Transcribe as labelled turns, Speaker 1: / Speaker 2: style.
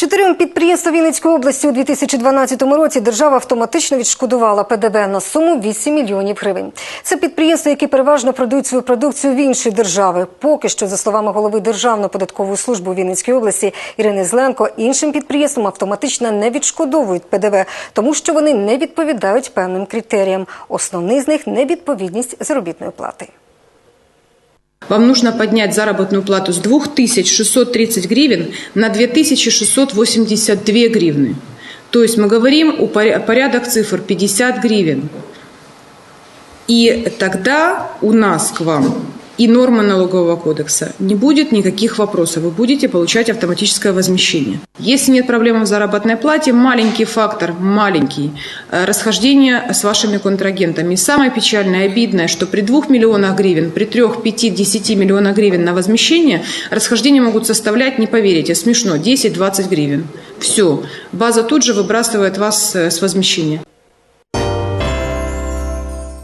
Speaker 1: Чотирьом підприємствам Вінницької області у 2012 році держава автоматично відшкодувала ПДВ на суму 8 мільйонів гривень. Це підприємства, які переважно продають свою продукцію в інші держави. Поки що, за словами голови Державної податкової служби у Вінницькій області Ірини Зленко, іншим підприємствам автоматично не відшкодовують ПДВ, тому що вони не відповідають певним критеріям. Основний з них невідповідність заробітної плати.
Speaker 2: Вам нужно поднять заработную плату с 2630 гривен на 2682 гривны. То есть мы говорим о поря- порядок цифр 50 гривен. И тогда у нас к вам и норма налогового кодекса не будет никаких вопросов. Вы будете получать автоматическое возмещение. Если нет проблем в заработной плате, маленький фактор, маленький, э, расхождение с вашими контрагентами. Самое печальное обидное, что при 2 миллионах гривен, при 3, 5, 10 миллионах гривен на возмещение, расхождения могут составлять, не поверите, смешно, 10-20 гривен. Все, база тут же выбрасывает вас э, с возмещения.